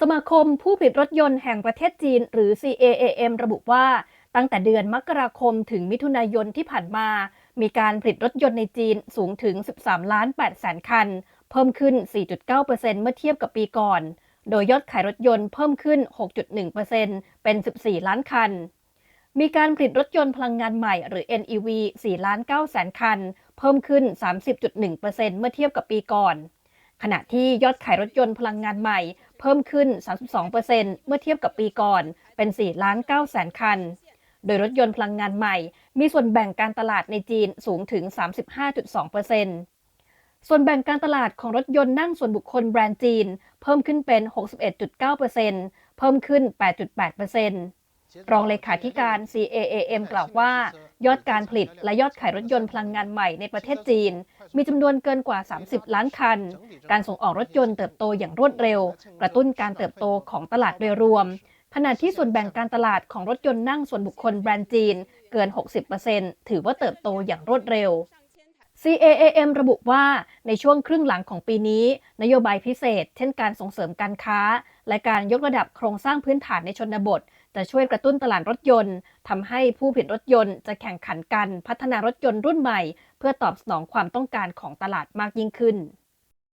สมาคมผู้ผลิตรถยนต์แห่งประเทศจีน หรือ CAAM ระบุว่า ตั้งแต่เดือนมกราคมถึงมิถุนายนที่ผ่านมา มีการผลิตรถยนต์ในจีนสูงถึง 13 ล้าน8แสนคัน เพิ่มขึ้น 4.9%เมื่อเทียบกับปีก่อน โดยยอดขายรถยนต์เพิ่มขึ้น 6.1%เป็น 14 ล้านคัน มีการผลิตรถยนต์พลังงานใหม่หรือ NEV 4 ล้าน9แสนคัน เพิ่มขึ้น 30.1%เมื่อเทียบกับปีก่อน ขณะที่ยอดขายรถยนต์พลังงานใหม่ เพิ่มขึ้น 32%เมื่อเทียบกับปีก่อนเป็น 4 ล้าน9แสนคัน โดยรถยนต์พลังงานใหม่ มีส่วนแบ่งการตลาดในจีนสูงถึง 35.2%ส่วนแบ่งการตลาดของรถยนต์นั่งส่วนบุคคลแบรนด์จีน เพิ่มขึ้นเป็น 61.9%เพิ่มขึ้น 8.8%รองเลขาธิการ CAAM กล่าวว่า ยอดการผลิตและยอดขายรถยนต์พลังงานใหม่ในประเทศจีน มีจำนวนเกินกว่า 30 ล้านคัน การส่งออกรถยนต์เติบโตอย่างรวดเร็ว กระตุ้นการเติบโตของตลาดโดยรวม ขณะที่ส่วนแบ่งการตลาดของรถยนต์นั่งส่วนบุคคลแบรนด์จีน เกิน 60%ถือว่าเติบโตอย่างรวดเร็ว CAAM ระบุว่าในช่วงครึ่งหลังของปีนี้ นโยบายพิเศษ เช่นการส่งเสริมการค้า และการยกระดับโครงสร้างพื้นฐานในชนบท จะช่วยกระตุ้นตลาดรถยนต์ทำให้ผู้ผลิตรถยนต์จะแข่งขันกันพัฒนารถยนต์รุ่นใหม่ เพื่อตอบสนองความต้องการของตลาดมากยิ่งขึ้น